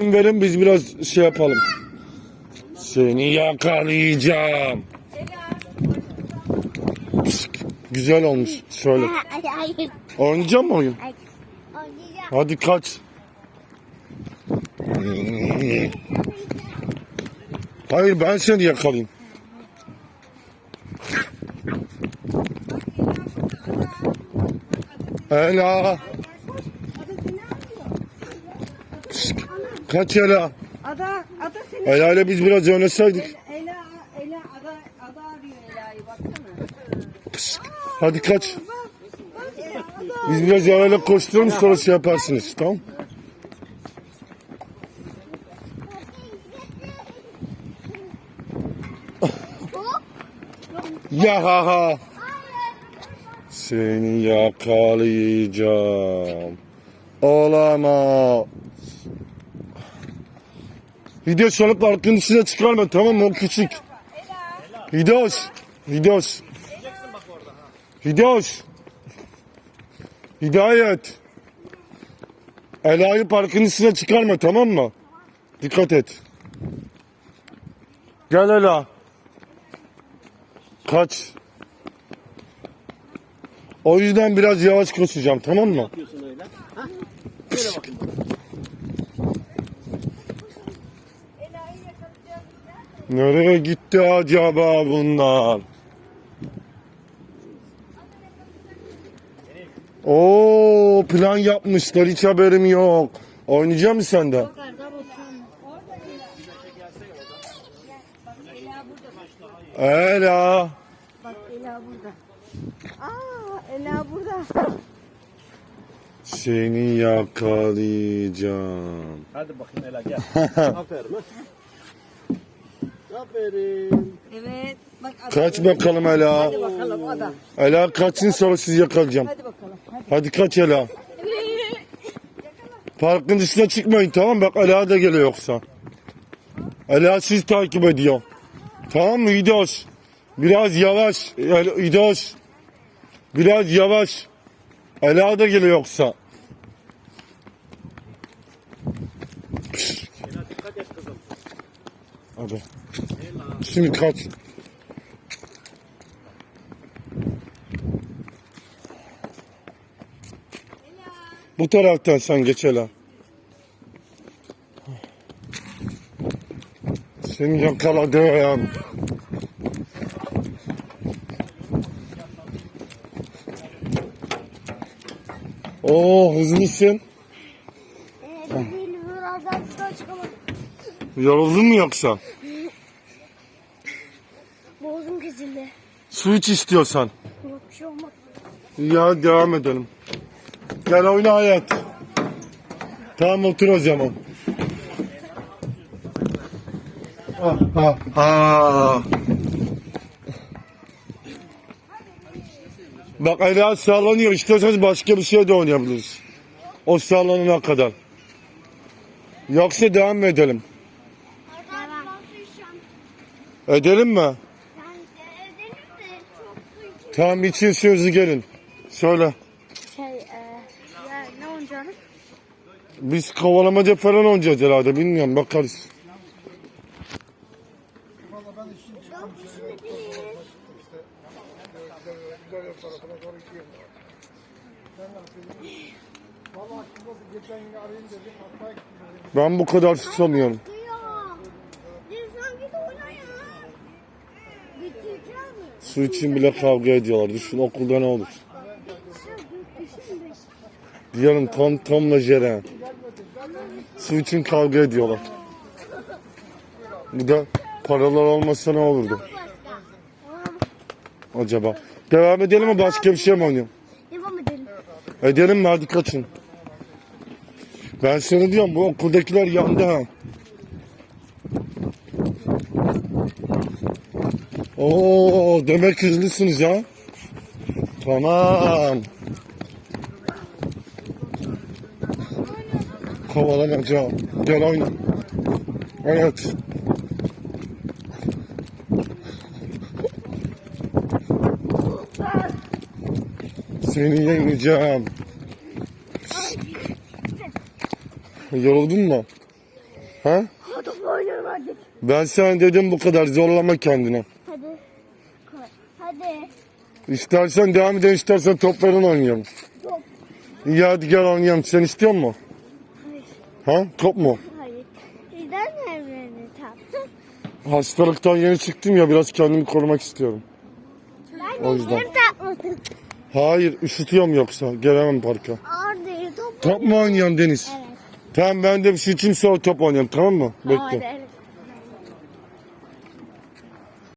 verin biz biraz şey yapalım. Seni yakalayacağım. Güzel olmuş. Şöyle. Oynayacak mı oyun? Hadi kaç. Hayır ben seni yakalayayım. Ela. Kaç Ela. Ada, Ada seni. Ela ile biz biraz oynasaydık. Ela, Ela, Ada, Ada arıyor Ela'yı baksana. Hadi kaç. Bak, bak Ela, Ada. Biz biraz Ela ile koşturalım sonra şey yaparsınız. Tamam Ya ha ha. Seni yakalayacağım. Olamaz. Video sonra parkın dışına çıkarma tamam mı? O küçük. Hidoş. Hidoş. Hidoş. Hidayet. Ela'yı parkın dışına çıkarma tamam mı? Dikkat et. Gel Ela. Kaç. O yüzden biraz yavaş koşacağım tamam mı? yapıyorsun öyle? Ha? Şöyle bakayım. Nereye gitti acaba bunlar? Oo plan yapmışlar hiç haberim yok. Oynayacak mısın sen de? Ela. Bak Ela burada. Aa, Ela burada. Seni yakalayacağım. Hadi bakayım Ela gel. Aferin. Aferin. Evet. Bak. Kaç bakalım Ela. Hadi bakalım Ada. Ela kaçın sonra sizi yakalayacağım. Hadi bakalım. Hadi. Hadi kaç Ela. Parkın dışına çıkmayın tamam mı? Bak Ela da geliyor yoksa. Ela sizi takip ediyor. Tamam mı İdos? Biraz yavaş. İdos. Biraz yavaş. Ela da geliyor yoksa. Ela dikkat et kızım. Hadi. Şimdi kaç. Bu taraftan sen geç Ela. Seni yakaladım. Oo hızlısın. Ee. Yoruldun mu yoksa? Kesildi. Su iç istiyorsan. Yok bir şey olmaz. Ya devam edelim. Gel oyna hayat. Tamam otur o zaman. Ah, ah, ah. Bak Ela sallanıyor. İstiyorsanız başka bir şey de oynayabiliriz. O sallanana kadar. Yoksa devam mı edelim? Edelim mi? Ben evdenim de çok Tamam için sözü gelin. Söyle. Şey, e, ya ne oynayacağız? Biz kovalamaca falan oynayacağız herhalde. Bilmiyorum bakarız. Su değil. Ben bu kadar susamıyorum. Su için bile kavga ediyorlar. Düşün okulda ne olur. Yarın Tom Tom'la Jeren. Su için kavga ediyorlar. Bu da paralar olmasa ne olurdu acaba? Devam edelim mi başka bir şey mi oynayalım? Devam edelim. Edelim mi hadi kaçın. Ben sana diyorum bu okuldakiler yandı ha. Oo demek hızlısınız ya. Tamam. Kovalamaca. Gel oyna. Evet. Seni yeneceğim. Yoruldun mu? Ha? Ben sana dedim bu kadar zorlama kendini. Hadi. İstersen devam edelim istersen topların oynayalım. Top. İyi hadi gel oynayalım. Sen istiyor musun? Hayır. Ha? Top mu? Hayır. Neden evlerini taktın? Hastalıktan yeni çıktım ya biraz kendimi korumak istiyorum. Ben O de yüzden. takmadım. Hayır üşütüyorum yoksa gelemem parka. Orada top. Top mu oynuyorum Deniz? Evet. Tamam ben de şu için sonra top oynayalım tamam mı? Bekle. Hayır